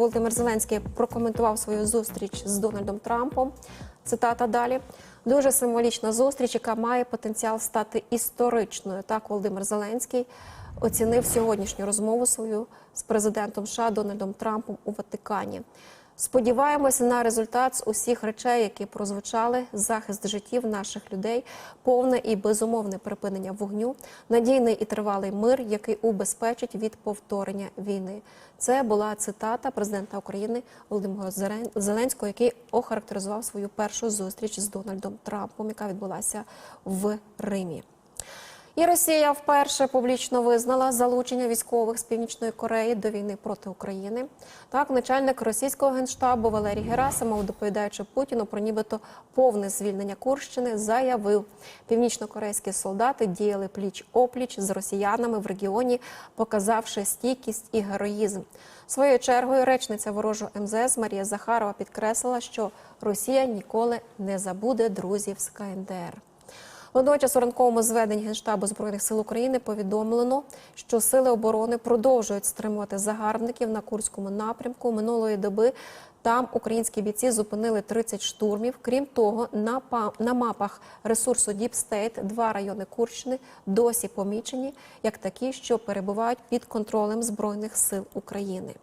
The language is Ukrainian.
Володимир Зеленський прокоментував свою зустріч з Дональдом Трампом. Цитата далі. Дуже символічна зустріч, яка має потенціал стати історичною. Так, Володимир Зеленський оцінив сьогоднішню розмову свою з президентом США Дональдом Трампом у Ватикані. Сподіваємося на результат з усіх речей, які прозвучали, захист життів наших людей, повне і безумовне припинення вогню, надійний і тривалий мир, який убезпечить від повторення війни. Це була цитата президента України Володимира Зелен- Зеленського, який охарактеризував свою першу зустріч з Дональдом Трампом, яка відбулася в Римі. І Росія вперше публічно визнала залучення військових з північної Кореї до війни проти України. Так, начальник російського генштабу Валерій Герасимов, доповідаючи Путіну про нібито повне звільнення Курщини, заявив, північнокорейські солдати діяли пліч опліч з росіянами в регіоні, показавши стійкість і героїзм. Своєю чергою речниця ворожого МЗС Марія Захарова підкреслила, що Росія ніколи не забуде друзів з КНДР. Водночас у ранковому зведенні Генштабу Збройних сил України повідомлено, що сили оборони продовжують стримувати загарбників на Курському напрямку. Минулої доби там українські бійці зупинили 30 штурмів. Крім того, на, на мапах ресурсу State два райони Курщини досі помічені як такі, що перебувають під контролем Збройних сил України.